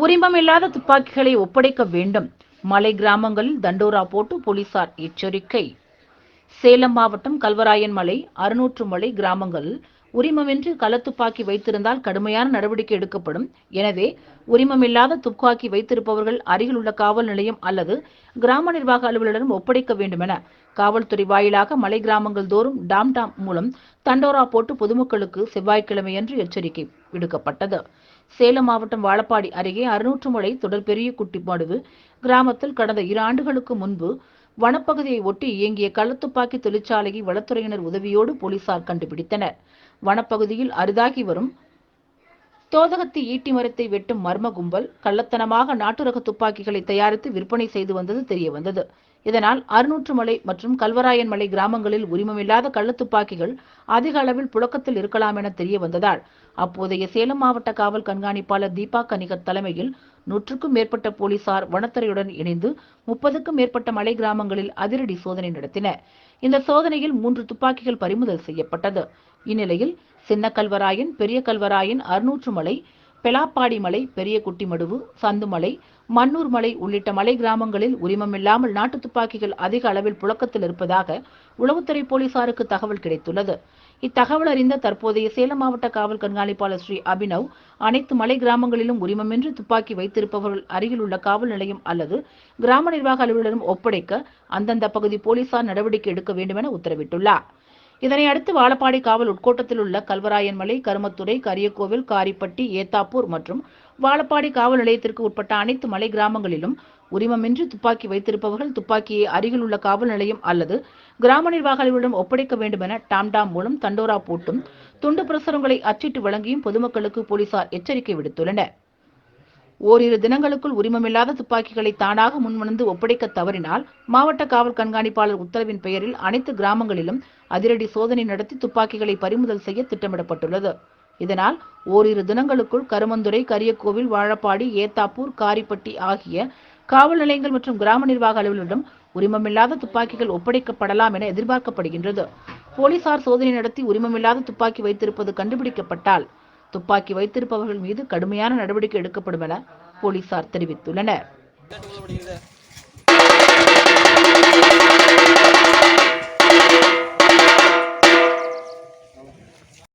உரிமம் இல்லாத துப்பாக்கிகளை ஒப்படைக்க வேண்டும். மலை கிராமங்களில் தண்டோரா போட்டு போலீசார் எச்சரிக்கை. சேலம் மாவட்டம் கல்வராயன் மலை அறுநூற்று மலை கிராமங்களில் உரிமமின்றி களத்துப்பாக்கி வைத்திருந்தால் கடுமையான நடவடிக்கை எடுக்கப்படும். எனவே உரிமமில்லாத துப்பாக்கி வைத்திருப்பவர்கள் அருகில் உள்ள காவல் நிலையம் அல்லது கிராம நிர்வாக அலுவலரிடம் ஒப்படைக்க வேண்டும் என காவல்துறை வாயிலாக மலை கிராமங்கள் தோறும் டாம் டாம் மூலம் தண்டோரா போட்டு பொதுமக்களுக்கு செவ்வாய்க்கிழமையன்று எச்சரிக்கை விடுக்கப்பட்டது. சேலம் மாவட்டம் வாழப்பாடி அருகே அறுநூற்று மலை தொடர் பெரிய குட்டிப்பாடுவு கிராமத்தில் கடந்த இரு ஆண்டுகளுக்கு முன்பு வனப்பகுதியை ஒட்டி இயங்கிய கள்ளத்துப்பாக்கி தொழிற்சாலையை வனத்துறையினர் உதவியோடு போலீசார் கண்டுபிடித்தனர். வனப்பகுதியில் அரிதாகி வரும் தோதகத்தி ஈட்டி மரத்தை வெட்டும் மர்ம கும்பல் கள்ளத்தனமாக நாட்டு ரக துப்பாக்கிகளை தயாரித்து விற்பனை செய்து வந்தது தெரிய வந்தது இதனால் அறுநூற்று மலை மற்றும் கல்வராயன் மலை கிராமங்களில் உரிமமில்லாத கள்ளத்துப்பாக்கிகள் அதிக அளவில் புழக்கத்தில் இருக்கலாம் என தெரிய வந்ததால் அப்போதைய சேலம் மாவட்ட காவல் கண்காணிப்பாளர் தீபா கனிகர் தலைமையில் நூற்றுக்கும் மேற்பட்ட போலீசார் வனத்துறையுடன் இணைந்து முப்பதுக்கும் மேற்பட்ட மலை கிராமங்களில் அதிரடி சோதனை நடத்தினர். இந்த சோதனையில் மூன்று துப்பாக்கிகள் பறிமுதல் செய்யப்பட்டது. இந்நிலையில் சின்ன கல்வராயன் பெரிய கல்வராயன் அறுநூற்று மலை பெலாப்பாடி மலை பெரிய குட்டிமடுவு சந்துமலை மன்னூர் மலை உள்ளிட்ட மலை கிராமங்களில் உரிமமில்லாமல் நாட்டு துப்பாக்கிகள் அதிக அளவில் புழக்கத்தில் இருப்பதாக உளவுத்துறை போலீசாருக்கு தகவல் கிடைத்துள்ளது. இத்தகவல் அறிந்த தற்போதைய சேலம் மாவட்ட காவல் கண்காணிப்பாளர் ஸ்ரீ அபினவ் அனைத்து மலை கிராமங்களிலும் உரிமமின்றி துப்பாக்கி வைத்திருப்பவர்கள் அருகில் உள்ள காவல் நிலையம் அல்லது கிராம நிர்வாக அலுவலரும் ஒப்படைக்க அந்தந்த பகுதி போலீசார் நடவடிக்கை எடுக்க வேண்டும் என உத்தரவிட்டுள்ளார். இதனை அடுத்து வாழப்பாடி காவல் உட்கோட்டத்தில் உள்ள கல்வராயன்மலை கருமத்துறை கரியக்கோவில் காரிப்பட்டி ஏத்தாப்பூர் மற்றும் வாழப்பாடி காவல் நிலையத்திற்கு உட்பட்ட அனைத்து மலை கிராமங்களிலும் உரிமமின்றி துப்பாக்கி வைத்திருப்பவர்கள் துப்பாக்கியை அருகில் உள்ள காவல் நிலையம் அல்லது கிராம நிர்வாக ஒப்படைக்க வேண்டும் என டாம்டாம் மூலம் தண்டோரா போட்டும் துண்டு பிரசுரங்களை அச்சிட்டு வழங்கியும் பொதுமக்களுக்கு போலீசார் எச்சரிக்கை விடுத்துள்ளனர். ஓரிரு தினங்களுக்குள் உரிமமில்லாத துப்பாக்கிகளை தானாக முன்வந்து ஒப்படைக்க தவறினால் மாவட்ட காவல் கண்காணிப்பாளர் உத்தரவின் பெயரில் அனைத்து கிராமங்களிலும் அதிரடி சோதனை நடத்தி துப்பாக்கிகளை பறிமுதல் செய்ய திட்டமிடப்பட்டுள்ளது. இதனால் ஓரிரு தினங்களுக்குள் கருமந்துறை கரியக்கோவில் வாழப்பாடி ஏத்தாப்பூர் காரிப்பட்டி ஆகிய காவல் நிலையங்கள் மற்றும் கிராம நிர்வாக அலுவலரிடம் உரிமமில்லாத துப்பாக்கிகள் ஒப்படைக்கப்படலாம் என எதிர்பார்க்கப்படுகின்றது. போலீசார் சோதனை நடத்தி உரிமமில்லாத துப்பாக்கி வைத்திருப்பது கண்டுபிடிக்கப்பட்டால் துப்பாக்கி வைத்திருப்பவர்கள் மீது கடுமையான நடவடிக்கை எடுக்கப்படும் என போலீசார் தெரிவித்துள்ளனர்.